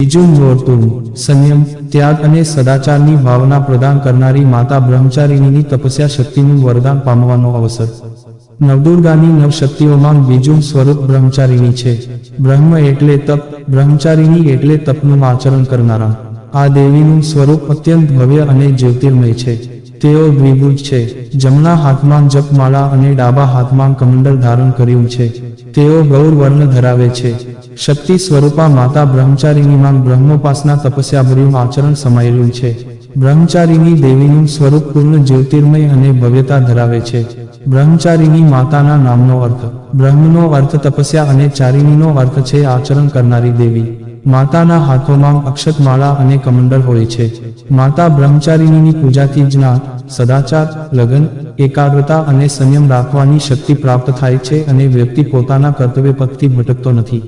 બીજું નોરતું સંયમ, ત્યાગ અને સદાચારની ભાવના પ્રદાન કરનારી માતા બ્રહ્મચારીની તપસ્યા શક્તિનું વરદાન પામવાનો અવસર. નવદુર્ગાની નવશક્તિઓમાં બીજું સ્વરૂપ બ્રહ્મચારીની છે. બ્રહ્મ એટલે તપ, બ્રહ્મચારીની એટલે તપનું આચરણ કરનારા. આ દેવીનું સ્વરૂપ અત્યંત ભવ્ય અને જ્યોતિર્મય છે. તેઓ દ્વિભુજ છે. જમણા હાથમાં જપમાળા અને ડાબા હાથમાં કમંડલ ધારણ કર્યું છે. તેઓ ગૌર વર્ણ ધરાવે છે. શક્તિ સ્વરૂપા માતા બ્રહ્મચારીની બ્રહ્મચારિણીમાં બ્રહ્મોપાસના તપસ્યાભર્યું આચરણ સમાયેલું છે. બ્રહ્મચારિણી દેવીનું સ્વરૂપ પૂર્ણ જ્યોતિર્મય અને ભવ્યતા ધરાવે છે. બ્રહ્મચારીની માતાના નામનો અર્થ, બ્રહ્મનો અર્થ તપસ્યા અને ચારિણીનો અર્થ છે આચરણ કરનારી દેવી. માતાના હાથોમાં અક્ષતમાળા અને કમંડળ હોય છે. માતા બ્રહ્મચારીની પૂજાથી જ્ઞાન સદાચાર, લગન, એકાગ્રતા અને સંયમ રાખવાની શક્તિ પ્રાપ્ત થાય છે અને વ્યક્તિ પોતાના કર્તવ્ય પથથી ભટકતો નથી.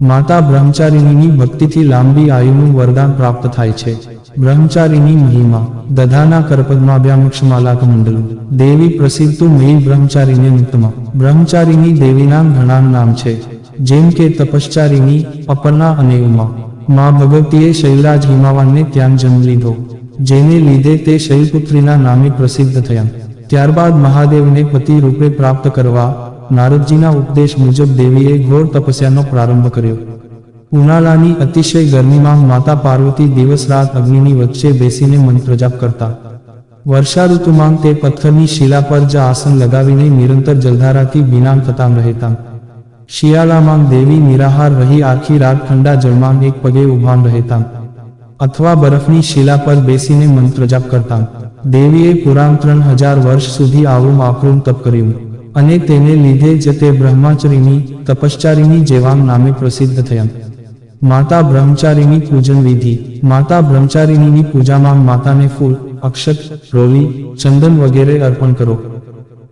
માતા બ્રહ્મચારીની ભક્તિથી લાંબી આયુનું વરદાન પ્રાપ્ત થાય છે. બ્રહ્મચારિણી મહિમા, દધાના કરપદ્માભ્યામક્ષમાલા કમંડલું દેવી પ્રસિદ્ધુ મહી બ્રહ્મચારીને મુક્તમાં. બ્રહ્મચારીની દેવીના ઘણા નામ છે, જેમ કે તપશ્ચારીની અપર્ણા અને ઉમા. મા ભગવતીએ શૈલરાજ હિમાવાનને ત્યાં જન્મ લીધો, જેને લીધે તે શૈલપુત્રીના નામે પ્રસિદ્ધ થયા. ત્યારબાદ મહાદેવને પતિ રૂપે પ્રાપ્ત કરવા, નારદજીના ઉપદેશ મુજબ દેવીએ ઘોર તપસ્યાનો પ્રારંભ કર્યો. ઉનાળાની અતિશય ગરમીમાં માતા પાર્વતી દિવસ રાત અગ્નિની વચ્ચે બેસીને મંત્ર જાપ કરતા. વર્ષા ઋતુમાં તે પથ્થરની શિલા પર જ આસન લગાવીને નિરંતર જલધારાથી વિનામ થતા રહેતા. શિયાળામાં દેવી નિરાહાર રહી આખી રાત ઠંડા જળમાં એક પગે ઉભાન રહેતા. અથવા બરફની શિલા પર બેસીને મંત્ર જાપ કરતા. દેવીએ પુરાણ ત્રણ હજાર વર્ષ સુધી આવું આકરું તપ કર્યું. અને તેને લીધે જ તે બ્રહ્માચરીની, તપશ્ચારીની જેવા નામે પ્રસિદ્ધ થયા. માતા બ્રહ્મચારીની પૂજન વિધિ. માતા બ્રહ્મચારીની પૂજામાં માતાને ફૂલ, અક્ષત, રોલી, ચંદન વગેરે અર્પણ કરો.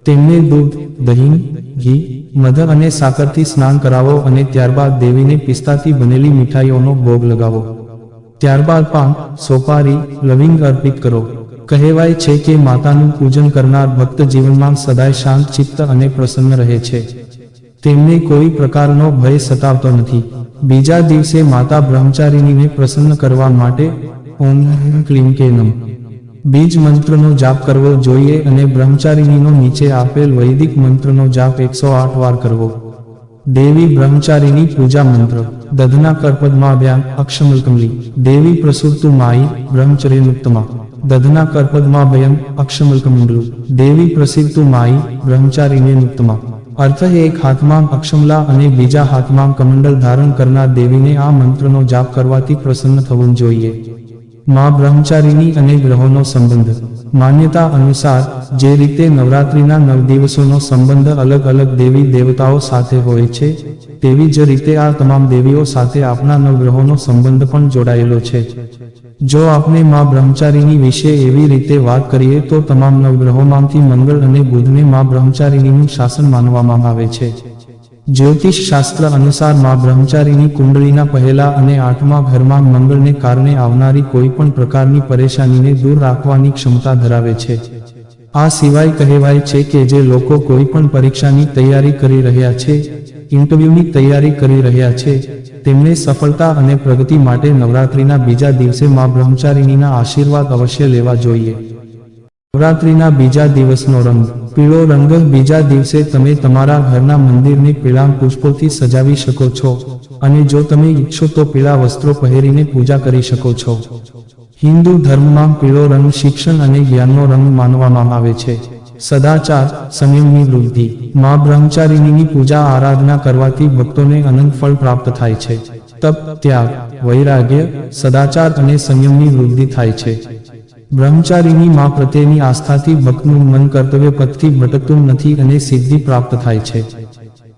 તેમને દૂધ, દહીં, ઘી, મધ અને સાકરથી સ્નાન કરાવો અને ત્યારબાદ દેવીને પિસ્તાથી બનેલી મીઠાઈઓનો ભોગ લગાવો. ત્યારબાદ પાન, સોપારી, લવિંગ અર્પિત કરો. કહેવાય છે કે માતાનું પૂજન કરનાર ભક્ત જીવનમાં સદાય શાંત, ચિત્ત અને પ્રસન્ન રહે છે. તેમને કોઈ પ્રકારનો ભય સતાવતો નથી. બીજા દિવસે માતા બ્રહ્મચારિણીને પ્રસન્ન કરવા માટે ઓમ ક્લીમ કે બીજ મંત્રનો જાપ કરવો જોઈએ અને બ્રહ્મચારિણીનો નીચે આપેલ વૈદિક મંત્રનો જાપ એકસો આઠ વાર કરવો. દેવી બ્રહ્મચારીની પૂજા મંત્ર. દધના કરપદમાભ્યામ અક્ષમલકમલી. દેવી પ્રસુપ્તુ માઈ બ્રહ્મચર્યનુક્તમા. દધના કરપદમાભયમ અક્ષમલકમંડલુ. દેવી પ્રસિદ્ધુ માઈ બ્રહ્મચારીને મુક્તમા અર્થ એક હાથમાં અક્ષમલા અને બીજા હાથમાં કમંડલ ધારણ કરનાર દેવીને આ મંત્રનો જાપ કરવાથી પ્રસન્ન થવું જોઈએ. માં બ્રહ્મચારીની અને ગ્રહોનો સંબંધ. માન્યતા અનુસાર, જે રીતે નવરાત્રિના નવ દિવસોનો સંબંધ અલગ અલગ દેવી દેવતાઓ સાથે હોય છે, તેવી જ રીતે આ તમામ દેવીઓ સાથે આપણા નવગ્રહોનો સંબંધ પણ જોડાયેલો છે. જો આપણે માં બ્રહ્મચારીની વિશે એવી રીતે વાત કરીએ તો તમામ નવગ્રહોમાંથી મંગળ અને બુધને માં બ્રહ્મચારીનીનું શાસન માનવામાં આવે છે. જ્યોતિષ શાસ્ત્ર અનુસારમાં બ્રહ્મચારીની કુંડળીના પહેલા અને આઠમા ઘરમાં મંગળને કારણે આવનારી કોઈ પણ પ્રકારની પરેશાનીને દૂર રાખવાની ક્ષમતા ધરાવે છે. આ સિવાય કહેવાય છે કે જે લોકો કોઈ પણ પરીક્ષાની તૈયારી કરી રહ્યા છે, ઇન્ટરવ્યૂની તૈયારી કરી રહ્યા છે તેમને સફળતા અને પ્રગતિ માટે નવરાત્રિના બીજા દિવસે માં બ્રહ્મચારિણીના આશીર્વાદ અવશ્ય લેવા જોઈએ. નવરાત્રિના બીજા દિવસનો રંગ. પીળો રંગ બીજા દિવસે તમે તમારા ઘરના મંદિરને પીળા પુષ્પોથી સજાવી શકો છો. અને જો તમે ઈચ્છો તો પીળા વસ્ત્રો પહેરીને પૂજા કરી શકો છો. હિન્દુ ધર્મમાં પીળો રંગ શિક્ષણ અને જ્ઞાનનો રંગ માનવામાં આવે છે. સદાચાર, સંયમની વૃદ્ધિ, મા બ્રહ્મચારિણીની પૂજા આરાધના કરવાથી ભક્તોને અનંત ફળ પ્રાપ્ત થાય છે. તપ, ત્યાગ, વૈરાગ્ય, સદાચાર અને સંયમની વૃદ્ધિ થાય છે. બ્રહ્મચારીની મા પ્રત્યેની આસ્થાથી ભક્તનું મન કર્તવ્ય પથથી ભટકતું નથી અને સિદ્ધિ પ્રાપ્ત થાય છે.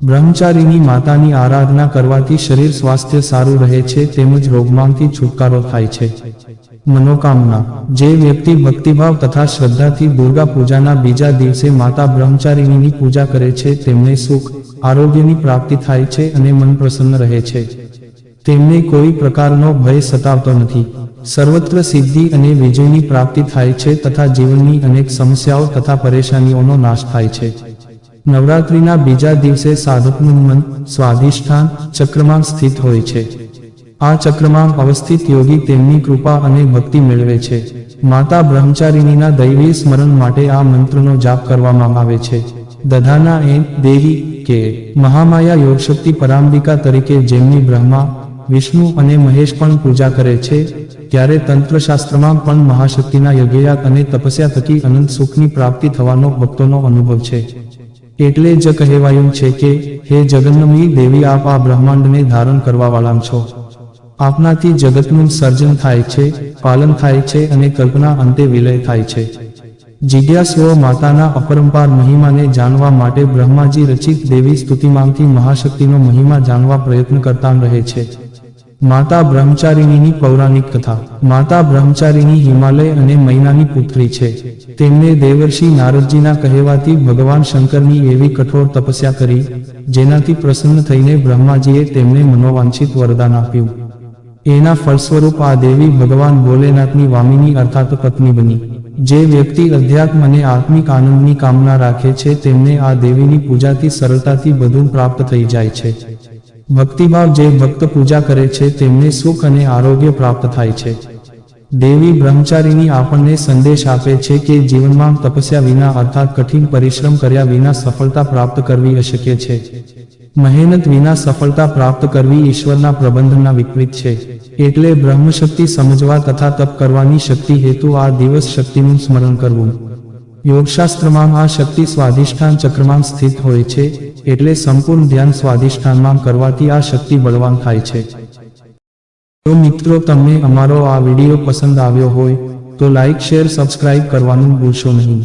બ્રહ્મચારીની માતાની આરાધના કરવાથી શરીર સ્વાસ્થ્ય સારું રહે છે, તેમજ રોગમાંથી છુટકારો થાય છે. મનોકામના. જે વ્યક્તિ ભક્તિભાવ તથા શ્રદ્ધાથી દુર્ગા પૂજાના બીજા દિવસે માતા બ્રહ્મચારિણીની પૂજા કરે છે, તેમને સુખ, આરોગ્યની પ્રાપ્તિ થાય છે અને મન પ્રસન્ન રહે છે. તેમને કોઈ પ્રકારનો ભય સતાવતો નથી. સર્વત્ર સિદ્ધિ અને વિજયની પ્રાપ્તિ થાય છે તથા જીવનની અનેક સમસ્યાઓ તથા પરેશાનીઓનો નાશ થાય છે. નવરાત્રિના બીજા દિવસે સાધકનું મન સ્વાધિષ્ઠાન ચક્રમાં સ્થિત હોય છે. આ ચક્રમાં અવસ્થિત યોગી તેમની કૃપા અને ભક્તિ મેળવે છે. માતા બ્રહ્મચારિણીના દૈવી સ્મરણ માટે આ મંત્રનો જાપ કરવામાં આવે છે. દધાના એ દેવી કે મહામાયા યોગશક્તિ પરામ્બિકા તરીકે જેમની બ્રહ્મા, વિષ્ણુ અને મહેશ પણ પૂજા કરે છે, ત્યારે તંત્રશાસ્ત્રમાં પણ મહાશક્તિના યજ્ઞયાગ અને તપસ્યા થકી અનંત સુખની પ્રાપ્તિ થવાનો ભક્તોનો અનુભવ છે. એટલે જ કહેવાયું છે કે, હે જગન્નમી દેવી, આપ આ બ્રહ્માંડને ધારણ કરવાવાળા છો. આપનાથી જગતનું સર્જન થાય છે, પાલન થાય છે અને કલ્પના અંતે વિલય થાય છે. જિજ્ઞાસુઓ માતાના અપરંપાર મહિમાને જાણવા માટે બ્રહ્માજી રચિત દેવી સ્તુતિમાંથી મહાશક્તિનો મહિમા જાણવા પ્રયત્ન કરતા રહે છે. માતા બ્રહ્મચારિણીની પૌરાણિક કથા. માતા બ્રહ્મચારિણી હિમાલય અને મૈનાની પુત્રી છે. તેમને દેવર્ષિ નારદજીના કહેવાથી ભગવાન શંકરની એવી કઠોર તપસ્યા કરી, જેનાથી પ્રસન્ન થઈને બ્રહ્માજીએ તેમને મનોવાંછિત વરદાન આપ્યું. એના ફળસ્વરૂપ આ દેવી ભગવાન ભોલેનાથની વામિની અર્થાત પત્ની બની. જે વ્યક્તિ અધ્યાત્મ અને આત્મિક આનંદની કામના રાખે છે, તેમને આ દેવીની પૂજાથી સરળતાથી બધું પ્રાપ્ત થઈ જાય છે. ભક્તિભાવ જે ભક્ત પૂજા કરે છે, તેમને સુખ અને આરોગ્ય પ્રાપ્ત થાય છે. દેવી બ્રહ્મચારીની આપણને સંદેશ આપે છે કે જીવનમાં તપસ્યા વિના અર્થાત કઠિન પરિશ્રમ કર્યા વિના સફળતા પ્રાપ્ત કરવી અશક્ય છે. મહેનત વિના સફળતા પ્રાપ્ત કરવી ઈશ્વરના પ્રબંધના વિપરીત છે. એટલે બ્રહ્મશક્તિ સમજવા તથા તપ કરવાની શક્તિ હેતુ આ દિવસ શક્તિનું સ્મરણ કરવું. યોગશાસ્ત્રમાં આ શક્તિ સ્વાધિષ્ઠાન ચક્રમાં સ્થિત હોય છે, એટલે સંપૂર્ણ ધ્યાન સ્વાધિષ્ઠાનમાં કરવાથી આ શક્તિ બળવાન થાય છે. તો મિત્રો, તમને અમારો આ વીડિયો પસંદ આવ્યો હોય, તો લાઇક શેર, સબસ્ક્રાઇબ કરવાનું ભૂલશો નહીં.